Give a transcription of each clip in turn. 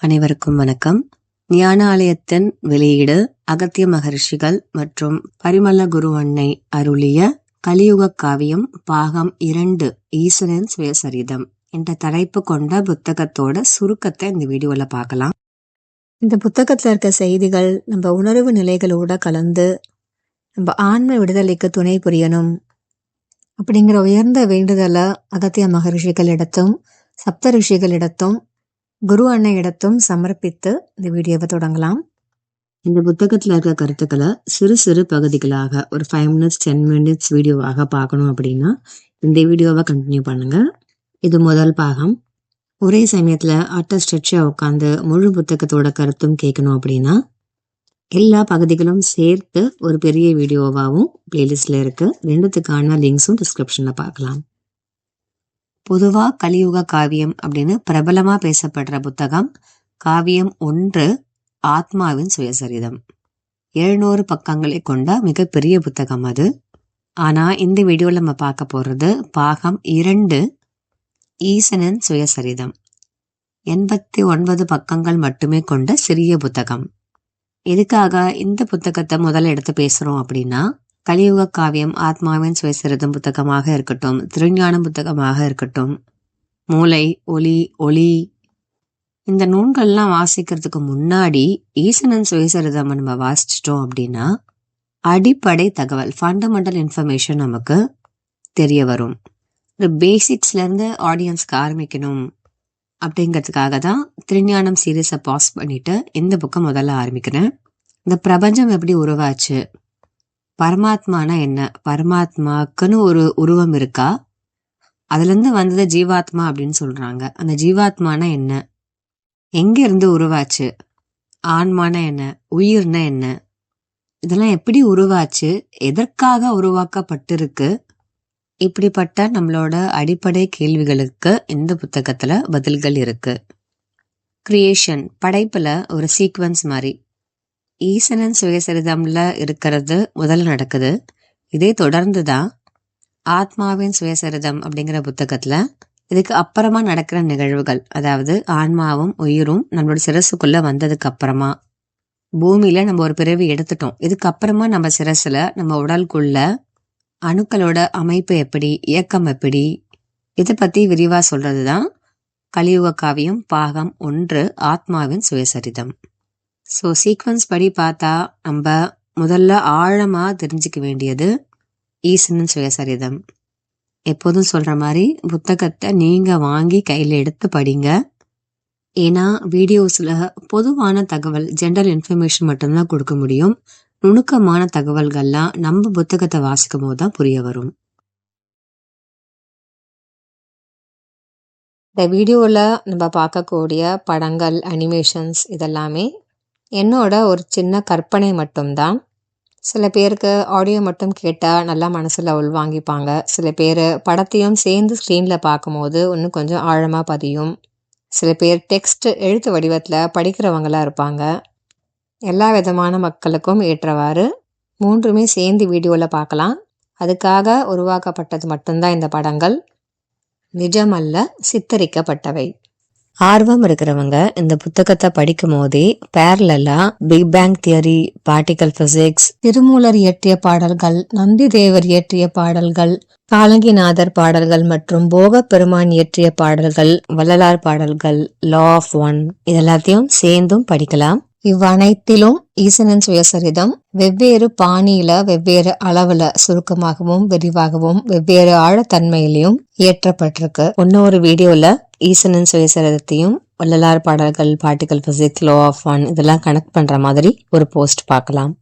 அனைவருக்கும் வணக்கம். ஞான ஆலயத்தின் வெளியீடு அகத்திய மகரிஷிகள் மற்றும் பரிமள குரு அன்னை அருளிய கலியுக காவியம் பாகம் இரண்டு ஈசனின் சுயசரிதம். என்ற தலைப்பு கொண்ட புத்தகத்தோட சுருக்கத்தை இந்த வீடியோல பார்க்கலாம். இந்த புத்தகத்துல இருக்க செய்திகள் நம்ம உணர்வு நிலைகளோட கலந்து நம்ம ஆன்ம விடுதலைக்கு துணை புரியணும் அப்படிங்கிற உயர்ந்த வேண்டுதலை அகத்திய மகரிஷிகளிடத்தும் சப்த ரிஷிகளிடத்தும் குரு அன்னையிடத்தும் சமர்ப்பித்து இந்த வீடியோவை தொடங்கலாம். இந்த புத்தகத்தில் இருக்க கருத்துக்களை சிறு சிறு பகுதிகளாக ஒரு ஃபைவ் மினிட்ஸ் டென் மினிட்ஸ் வீடியோவாக பார்க்கணும் அப்படின்னா இந்த வீடியோவை கண்டினியூ பண்ணுங்க. இது முதல் பாகம். ஒரே சமயத்தில் அட்ட ஸ்ட்ரெச்சாக உட்காந்து முழு புத்தகத்தோட கருத்தும் கேட்கணும் அப்படின்னா எல்லா பகுதிகளும் சேர்த்து ஒரு பெரிய வீடியோவாகவும் பிளேலிஸ்டில் இருக்குது ரெண்டுத்துக்கான லிங்க்ஸும் டிஸ்கிரிப்ஷனில் பார்க்கலாம். பொதுவா கலியுக காவியம் அப்படின்னு பிரபலமா பேசப்படுற புத்தகம் காவியம் ஒன்று ஆத்மாவின் சுயசரிதம். எழுநூறு பக்கங்களை கொண்ட மிகப்பெரிய புத்தகம் அது. ஆனா இந்த வீடியோவில் நம்ம பார்க்க போறது பாகம் இரண்டு ஈசனின் சுயசரிதம். எண்பத்தி ஒன்பது பக்கங்கள் மட்டுமே கொண்ட சிறிய புத்தகம். எதுக்காக இந்த புத்தகத்தை முதல்ல எடுத்து பேசுகிறோம் அப்படின்னா கலியுக காவியம் ஆத்மாவின் சுயசரிதம் புத்தகமாக இருக்கட்டும் திருஞானம் புத்தகமாக இருக்கட்டும். மூளை ஒளி ஒளி. இந்த நூல்கள்லாம் வாசிக்கிறதுக்கு முன்னாடி ஈசனன் சுயசரிதம் நம்ம வாசிச்சிட்டோம் அப்படின்னா அடிப்படை தகவல் ஃபண்டமெண்டல் இன்ஃபர்மேஷன் நமக்கு தெரிய வரும். இந்த பேசிக்ஸ்லேருந்து ஆடியன்ஸ்க்கு ஆரம்பிக்கணும் அப்படிங்கிறதுக்காக தான் திருஞானம் சீரீஸை பாஸ் பண்ணிட்டு இந்த புக்கை முதல்ல ஆரம்பிக்கிறேன். இந்த பிரபஞ்சம் எப்படி உருவாச்சு? பரமாத்மானா என்ன? பரமாத்மாக்குன்னு ஒரு உருவம் இருக்கா? அதுலேருந்து வந்தது ஜீவாத்மா அப்படின்னு சொல்றாங்க. அந்த ஜீவாத்மானா என்ன? எங்க இருந்து உருவாச்சு? ஆன்மானா என்ன? உயிர்னா என்ன? இதெல்லாம் எப்படி உருவாச்சு? எதற்காக உருவாக்கப்பட்டிருக்கு? இப்படிப்பட்ட நம்மளோட அடிப்படை கேள்விகளுக்கு இந்த புத்தகத்துல பதில்கள் இருக்கு. கிரியேஷன் படைப்புல ஒரு சீக்வன்ஸ் மாதிரி. ஈசனன் சுயசரிதம்ல இருக்கிறது முதல்ல நடக்குது. இதே தொடர்ந்து தான் ஆத்மாவின் சுயசரிதம் அப்படிங்கிற புத்தகத்துல இதுக்கு அப்புறமா நடக்கிற நிகழ்வுகள் அதாவது ஆன்மாவும் உயிரும் நம்மளோட சிரசுக்குள்ள வந்ததுக்கு அப்புறமா பூமியில நம்ம ஒரு பிறவி எடுத்துட்டோம். இதுக்கு அப்புறமா நம்ம சிரசுல நம்ம உடலுக்குள்ள அணுக்களோட அமைப்பு எப்படி இயக்கம் எப்படி இதை பத்தி விரிவா சொல்றதுதான் கலியுக காவியம் பாகம் ஒன்று ஆத்மாவின் சுயசரிதம். ஸோ சீக்வன்ஸ் படி பார்த்தா நம்ம முதல்ல ஆழமாக தெரிஞ்சுக்க வேண்டியது e ஈசனின் சுயசரிதம். எப்போதும் சொல்கிற மாதிரி புத்தகத்தை நீங்கள் வாங்கி கையில் எடுத்து படிங்க. ஏன்னா வீடியோஸில் பொதுவான தகவல் ஜென்ரல் இன்ஃபர்மேஷன் மட்டும்தான் கொடுக்க முடியும். நுணுக்கமான தகவல்கள்லாம் நம்ம புத்தகத்தை வாசிக்கும் போது தான் புரிய வரும். இந்த வீடியோவில் நம்ம பார்க்கக்கூடிய படங்கள் அனிமேஷன்ஸ் இதெல்லாமே என்னோட ஒரு சின்ன கற்பனை மட்டும்தான். சில பேருக்கு ஆடியோ மட்டும் கேட்டால் நல்லா மனசில் உள்வாங்கிப்பாங்க. சில பேர் படத்தையும் சேர்ந்து ஸ்க்ரீனில் பார்க்கும்போது இன்னும் கொஞ்சம் ஆழமாக பதியும். சில பேர் டெக்ஸ்ட் எழுத்து வடிவத்தில் படிக்கிறவங்களாக இருப்பாங்க. எல்லா விதமான மக்களுக்கும் ஏற்றவாறு மூன்றுமே சேர்ந்து வீடியோவில் பார்க்கலாம். அதுக்காக உருவாக்கப்பட்டது மட்டும்தான் இந்த படங்கள். நிஜமல்ல சித்தரிக்கப்பட்டவை. ஆர்வம் இருக்கிறவங்க இந்த புத்தகத்தை படிக்கும் போதே பேரலா big bang theory particle physics Thirumoolar இயற்றிய பாடல்கள் நந்தி தேவர் இயற்றிய பாடல்கள் காலங்கிநாதர் பாடல்கள் மற்றும் போக பெருமான் இயற்றிய பாடல்கள் வள்ளலார் பாடல்கள் லா ஆஃப் ஒன் இதெல்லாத்தையும் சேர்ந்தும் படிக்கலாம். இவ்வனைத்திலும் ஈசனின் சுயசரிதம் வெவ்வேறு பாணியில வெவ்வேறு அளவுல சுருக்கமாகவும் விரிவாகவும் வெவ்வேறு ஆழத்தன்மையிலையும் இயற்றப்பட்டிருக்கு. இன்னொரு வீடியோல ஈசனின் சுயசரிதத்தையும் வள்ளலார் பாடல்கள் பாட்டுகள் பிசிக்ஸ் லோ ஆஃப் ஒன் இதெல்லாம் கனெக்ட் பண்ற மாதிரி ஒரு போஸ்ட் பார்க்கலாம்.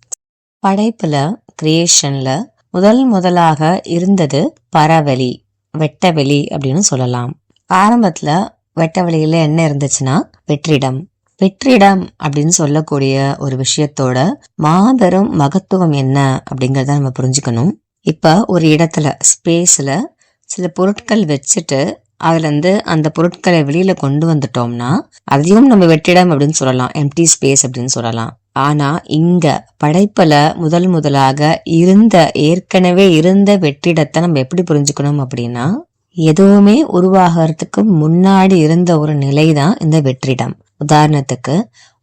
படைப்புல கிரியேஷன்ல முதல் முதலாக இருந்தது பரவெளி வெட்டவெளி அப்படின்னு சொல்லலாம். ஆரம்பத்துல வெட்டவெளியில என்ன இருந்துச்சுன்னா வெற்றிடம். வெற்றிடம் அப்படின்னு சொல்லக்கூடிய ஒரு விஷயத்தோட மாபெரும் மகத்துவம் என்ன அப்படிங்கறத நம்ம புரிஞ்சுக்கணும். இப்ப ஒரு இடத்துல ஸ்பேஸ்ல சில பொருட்கள் வச்சுட்டு அதுலேருந்து அந்த பொருட்களை வெளியில் கொண்டு வந்துட்டோம்னா அதையும் நம்ம வெற்றிடம் அப்படின்னு சொல்லலாம். எம்டி ஸ்பேஸ் அப்படின்னு சொல்லலாம். ஆனால் இங்கே படைப்பில் முதல் முதலாக இருந்த ஏற்கனவே இருந்த வெற்றிடத்தை நம்ம எப்படி புரிஞ்சுக்கணும் அப்படின்னா எதுவுமே உருவாகிறதுக்கு முன்னாடி இருந்த ஒரு நிலை தான் இந்த வெற்றிடம். உதாரணத்துக்கு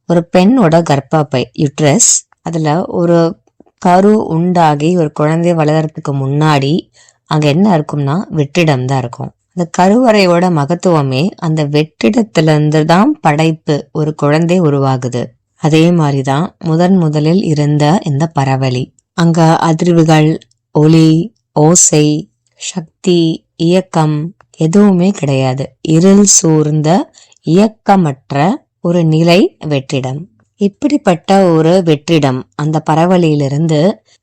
ஒரு பெண்ணோட கர்ப்பப்பை யுட்ரஸ் அதில் ஒரு கரு உண்டாகி ஒரு குழந்தை வளர்கிறதுக்கு முன்னாடி அங்கே என்ன இருக்கும்னா வெற்றிடம் தான் இருக்கும். அந்த கருவறையோட மகத்துவமே அந்த வெற்றிடத்திலிருந்து தான் படைப்பு ஒரு குழந்தை உருவாகுது. அதே மாதிரிதான் முதன் முதலில் இருந்த இந்த பரவலி அங்க அதிர்வுகள் ஒளி ஓசை சக்தி இயக்கம் எதுவுமே கிடையாது. இருள் சூழ்ந்த இயக்கமற்ற ஒரு நிலை வெற்றிடம். இப்படிப்பட்ட ஒரு வெற்றிடம் அந்த பரவலியிலிருந்து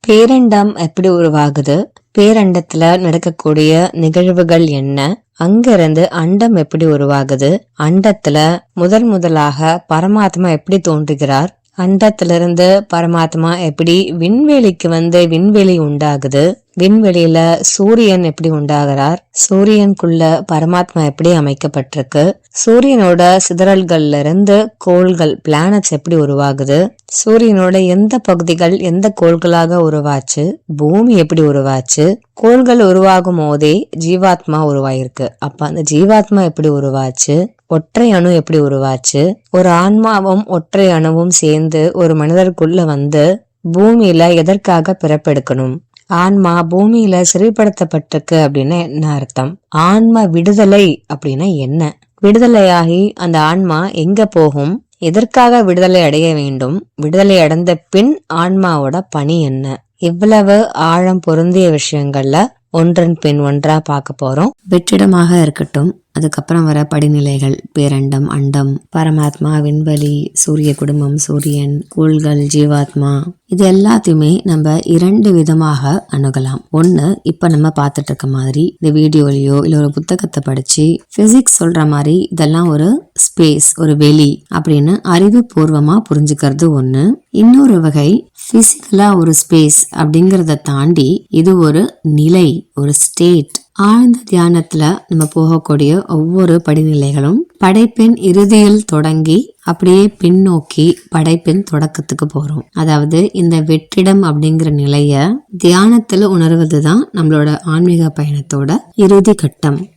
பேரண்டம் எப்படி உருவாகுது? பேரண்டத்துல நடக்கக்கூடிய நிகழ்வுகள் என்ன? அங்கிருந்து அண்டம் எப்படி உருவாகுது? அண்டத்துல முதல் முதலாக பரமாத்மா எப்படி தோன்றுகிறார்? அண்டத்திலிருந்து பரமாத்மா எப்படி விண்வெளிக்கு வந்து விண்வெளி உண்டாகுது? விண்வெளியில சூரியன் எப்படி உண்டாகிறார்? சூரியனுக்குள்ள பரமாத்மா எப்படி அமைக்கப்பட்டிருக்கு? சூரியனோட சிதறல்கள்ல இருந்து கோள்கள் பிளானட்ஸ் எப்படி உருவாகுது? சூரியனோட எந்த பகுதிகள் எந்த கோள்களாக உருவாச்சு? பூமி எப்படி உருவாச்சு? கோள்கள் உருவாகும் போதே ஜீவாத்மா உருவாயிருக்கு. அப்ப அந்த ஜீவாத்மா எப்படி உருவாச்சு? ஒற்றை அணு எப்படி உருவாச்சு? ஒரு ஆன்மாவும் ஒற்றை அணுவும் சேர்ந்து ஒரு மனிதருக்குள்ள வந்து பூமியில எதற்காக பிறப்பெடுக்கணும்? ஆன்மா பூமியில சிறைப்படுத்தப்பட்டிருக்கு அப்படின்னா என்ன அர்த்தம்? ஆன்ம விடுதலை அப்படின்னா என்ன? விடுதலையாகி அந்த ஆன்மா எங்க போகும்? எதற்காக விடுதலை அடைய வேண்டும்? விடுதலை அடைந்த பின் ஆன்மாவோட பணி என்ன? இவ்வளவு ஆழம் பொருந்திய விஷயங்கள்ல ஒன்றன் பின் ஒன்றா பார்க்க போறோம். வெற்றிடமாக இருக்கட்டும். அதுக்கப்புறம் வர படிநிலைகள் பேரண்டம் அண்டம் பரமாத்மா விண்வெளி சூரிய குடும்பம் சூரியன் கூழ்கள் ஜீவாத்மா இது எல்லாத்தையுமே நம்ம இரண்டு விதமாக அணுகலாம். ஒன்று இப்ப நம்ம பார்த்துட்டு இருக்க மாதிரி இந்த வீடியோலையோ இல்லை ஒரு புத்தகத்தை படிச்சு பிசிக்ஸ் சொல்ற மாதிரி இதெல்லாம் ஒரு ஸ்பேஸ் ஒரு வெளி அப்படின்னு அறிவுபூர்வமாக புரிஞ்சுக்கிறது ஒன்று இன்னொரு வகை பிசிக்கலா ஒரு ஸ்பேஸ் அப்படிங்கறத தாண்டி இது ஒரு நிலை ஒரு ஸ்டேட் ஆழ்ந்த தியானத்துல நம்ம போகக்கூடிய ஒவ்வொரு படிநிலைகளும் படைப்பின் இறுதியில் தொடங்கி அப்படியே பின்னோக்கி படைப்பின் தொடக்கத்துக்கு போறோம். அதாவது இந்த வெற்றிடம் அப்படிங்கிற நிலைய தியானத்துல உணர்வதுதான் நம்மளோட ஆன்மீக பயணத்தோட இறுதி கட்டம்.